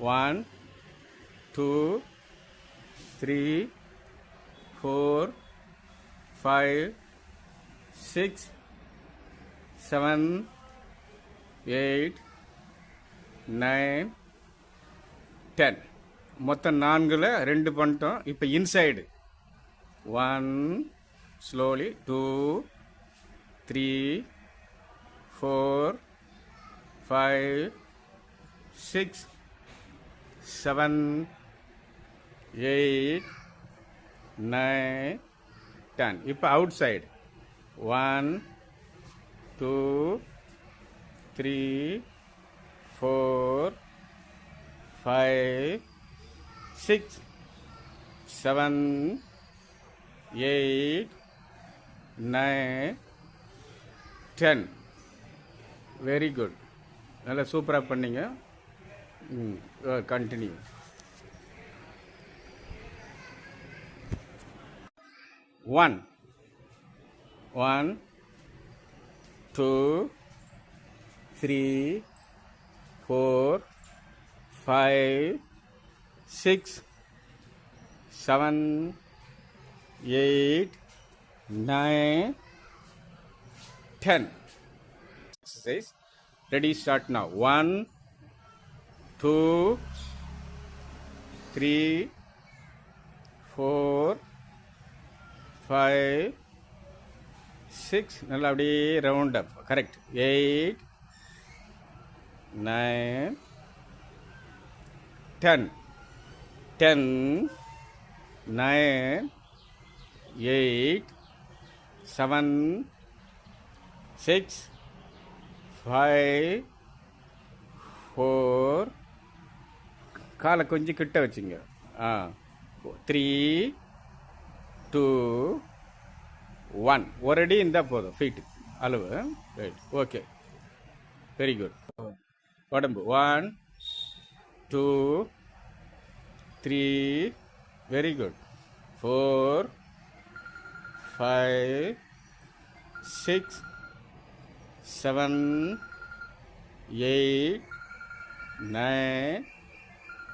One two three four five six seven eight nine ten மொத்தம் நான்கில் ரெண்டு பண்ணிட்டோம். இப்போ inside one slowly two three four five six seven eight nine ten இப்போ outside one two three four five six seven eight nine ten very good நல்லா சூப்பராக பண்ணீங்க. Mm, uh, continue. One. One, two, three, four, five, six, seven, eight, nine, ten. Exercise. Ready, start now. One, two, three, four, five, six. நல்லா அப்படியே round up correct eight nine ten ten nine eight seven six five four காலை கொஞ்சம் கிட்ட வச்சுங்க. ஆ. Three two one ஒரு அடி இருந்தால் போதும். ஃபீட்டு அளவு. ரைட் ஓகே வெரி குட் உடம்பு. One two three very good four five six seven eight nine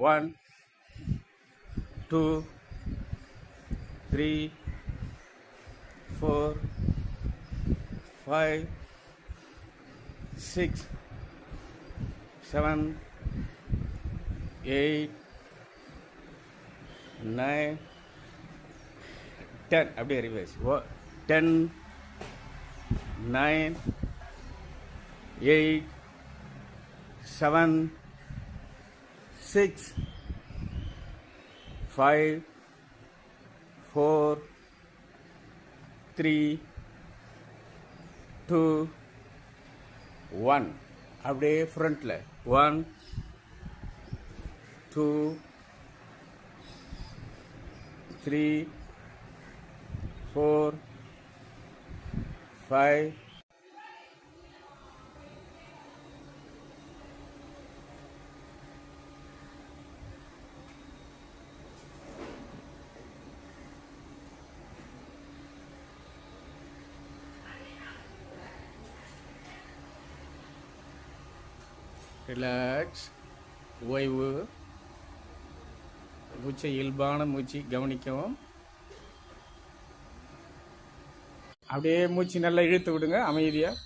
One, two, three, four, five, six, seven, eight, nine, ten. Ten reverse. What? Ten, nine, eight, seven six, five, four, three, two, one. அப்படியே ஃப்ரண்ட்டில் one two three four five relax ஓய்வு. மூச்சை இயல்பான மூச்சு கவனிக்கவும். அப்படியே மூச்சு நல்லா இழுத்து விடுங்க அமைதியாக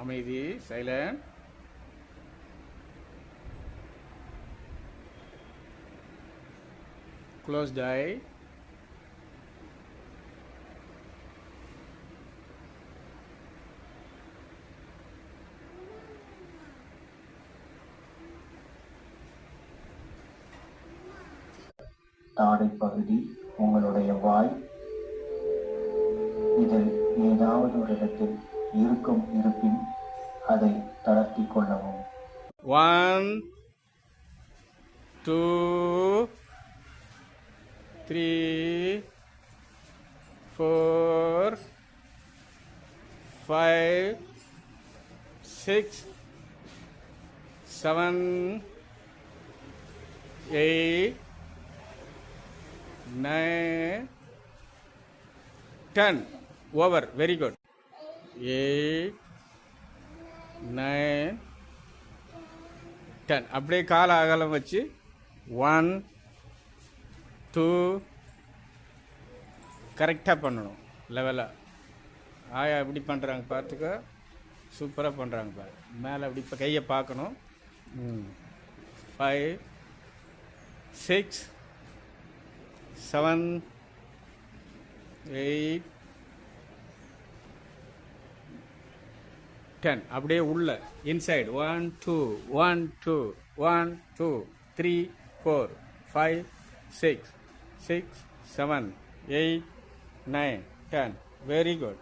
அமைதி சைலண்ட் க்ளோஸ் ஐ தாடை பகுதி உங்களுடைய வாய். இதில் ஏதாவது ஒரு இடத்தில் இருக்கும் இருப்பின் அதை தளர்த்தி கொள்ளவும் one two three four five six seven eight nine ten over very good eight nine ten அப்படியே கால அகலம் வச்சு ஒன் டூ கரெக்டாக பண்ணணும். லெவலாக ஆயா எப்படி பண்ணுறாங்க பார்த்துக்க சூப்பராக பண்ணுறாங்க பாரு. மேலே அப்படி இப்போ கையை பார்க்கணும். Five six seven eight ten அப்படியே உள்ள inside one two one two one two three four five six six seven eight nine ten very good